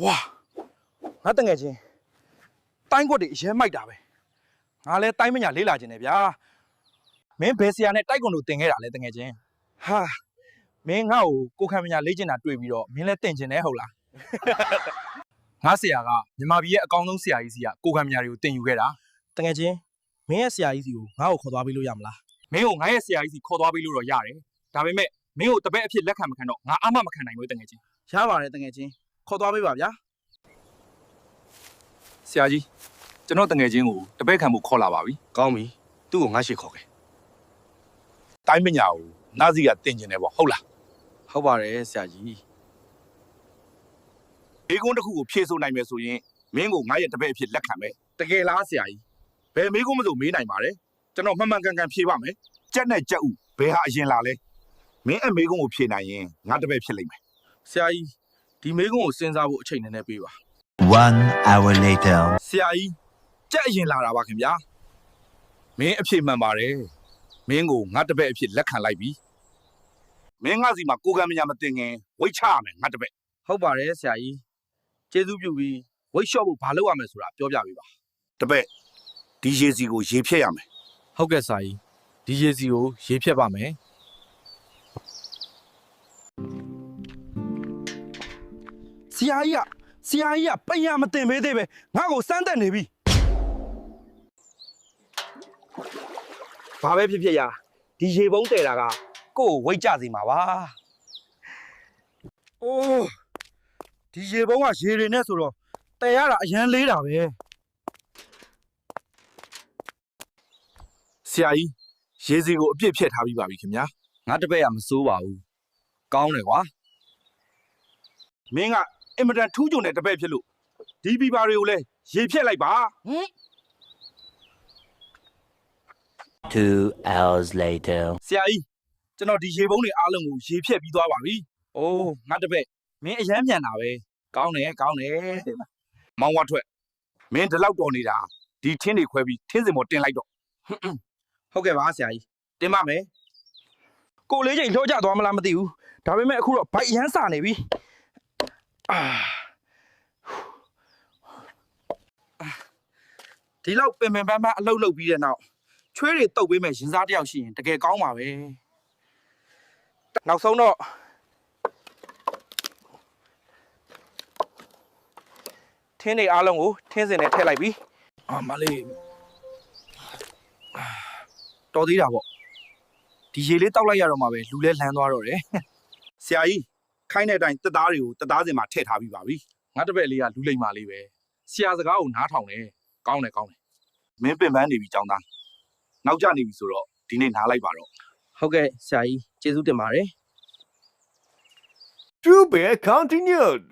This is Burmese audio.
ဝါငါတငယ်ချင်းတိုင်းကွက်တွေအရင်မိုက်တာပဲငါလဲတိုင်းမညာလေးလာခြင်းတယ်ဗျာမင်းဘယ်ဆရာနဲ့တိုက်ကွန်လို့တင်ခဲ့တာလဲတငယ်ချင်းဟာမင်းငါ့ကိုကိုခံမညာလေးကျင်တာတွေ့ပြီးတော့မင်းလဲတင်ကျင်တယ်ဟုတ်လားငါဆရာကမြန်မာပြည်ရဲ့အကောင်းဆုံးဆရာကြီးစီကကိုခံမညာတွေကိုတင်ယူခဲ့တာတကယ်ချင်းမင်းရဲ့ဆရာကြီးစီကိုငါ့ကိုခေါ်သွားပေးလို့ရမလားမင်းကိုငါရဲ့ဆရာကြီးစီခေါ်သွားပေးလို့တော့ရတယ်ဒါပေမဲ့မင်းကိုတပည့်အဖြစ်လက်ခံမခံတော့ငါအမှမခံနိုင်ဘူးတငယ်ချင်းရပါတယ်တကယ်ချင်း ခေါ်သွားပေးပါဗျာဆရာကြီးကျွန်တော်တငယ်ချင်းကိုတပည့်ခံဖို့ခေါ်လာပါပြီကောင်းပြီသူ့ကိုငါရှိခေါ်ခဲ့တိုင်းပညာကိုနာစီကတင်ကျင်တယ်ပေါ့ဟုတ်လားဟုတ်ပါတယ်ဆရာကြီးဘေးကုန်းတစ်ခုကိုဖြည့်ဆို့နိုင်မယ်ဆိုရင်မင်းကိုငါရဲ့တပည့်အဖြစ်လက်ခံမယ်တကယ်လားဆရာကြီးဘယ်မေးကုန်းမဆိုမေးနိုင်ပါတယ်ကျွန်တော်မှန်မှန်ကန်ကန်ဖြေပါမယ်ကြက်နဲ့ကြက်ဥဘယ်ဟာအရင်လာလဲမင်းအမေကုန်းကိုဖြေနိုင်ရင်ငါတပည့်ဖြစ်လိမ့်မယ်ဆရာကြီး ဒီမေးခွန်းကိုစဉ်းစားဖို့အချိန်နည်းနည်းပေးပါ One hour later. ဆရာကြီးကြက်အရင်လာတာပါခင်ဗျာမင်းအဖြေမှန်ပါတယ်မင်းကိုငါတပည့်အဖြစ်လက်ခံလိုက်ပြီမင်းငါစီမှာကိုကံမညာမတင်ခင်ဝိတ်ချရမယ်ငါတပည့်ဟုတ်ပါတယ်ဆရာကြီးကျေးဇူးပြုပြီးဝိတ်ရှော့ဖို့ဘာလုပ်ရမလဲဆိုတာပြောပြပေးပါတပည့်ဒီရေစီကိုရေဖြည့်ရမယ်ဟုတ်ကဲ့ဆရာကြီးဒီရေစီကိုရေးဖြတ်ပါမယ် ဆရာကြီးကဆရာကြီးကပညာမတင်ပေးသေးပဲငါ့ကိုစမ်းတက်နေပြီဘာပဲဖြစ်ဖြစ်ရာဒီရေပုံးတည်တာကကိုယ့်ကိုဝိတ်ကြစီမှာပါအိုးဒီရေပုံးကရေတွေနဲ့ဆိုတော့တည်ရတာအရန်လေးတာပဲဆရာကြီးရေစီကိုအပြစ်ဖြတ်ထားပြီးပါပြီခင်ဗျာငါတပည့်ကမစိုးပါဘူးကောင်းတယ်ကွာမင်းက အင်မတန်ထူးချွန်တဲ့တပည့်ဖြစ်လို့ဒီပီပါတွေကိုလည်းရေဖြတ်လိုက်ပါ Two hours later. ဆရာကြီးကျွန်တော်ဒီရေပုံးတွေအားလုံးကိုရေဖြတ်ပြီးသွားပါပြီ။အိုးငါတပည့်မင်းအရမ်းမြန်တာပဲ။ကောင်းတယ်ကောင်းတယ်တဲ့။မောင်ဝါထွက်မင်းဒီလောက်တော်နေတာဒီထင်းတွေခွဲပြီးထင်းစင်ပေါ်တင်လိုက်တော့ဟုတ်ကဲ့ပါဆရာကြီးတင်ပါမယ်။ကိုလေးချိန်လှောကြသွားမလားမသိဘူး။ဒါပေမဲ့အခုတော့ဘိုက်အရမ်းစာနေပြီ။အာ ဒီလောက်ပင်ပင်ပန်းပန်းအလုပ်လုပ်ပြီးတဲ့နောက်ချွေးတွေတုပ်ပေးမဲ့ရင်စားတစ်ယောက်ရှိရင်တကယ်ကောင်းပါပဲ။နောက်ဆုံးတော့ထင်းတွေအားလုံးကိုထင်းစင်နဲ့ထည့်လိုက်ပြီအာမလေးအာတော်သေးတာပေါ့ဒီရေလေးတောက်လိုက်ရတော့မှပဲလူလဲလှမ်းသွားတော့တယ်ဆရာကြီး ခိုင်းတဲ့အတိုင်းတက်သားတွေကိုတက်သားစင်မှာထည့်ထားပြီးပါပြီငါတပည့်လေးကလူလိမ့်မာလေးပဲဆရာစကားကိုနားထောင်တယ်ကောင်းတယ်ကောင်းတယ်မင်းပင်ပန်းနေပြီចောင်းသားနောက်ကျနေပြီဆိုတော့ဒီနေ့နားလိုက်ပါတော့ဟုတ်ကဲ့ဆရာကြီးကျေးဇူးတင်ပါတယ် To be continued.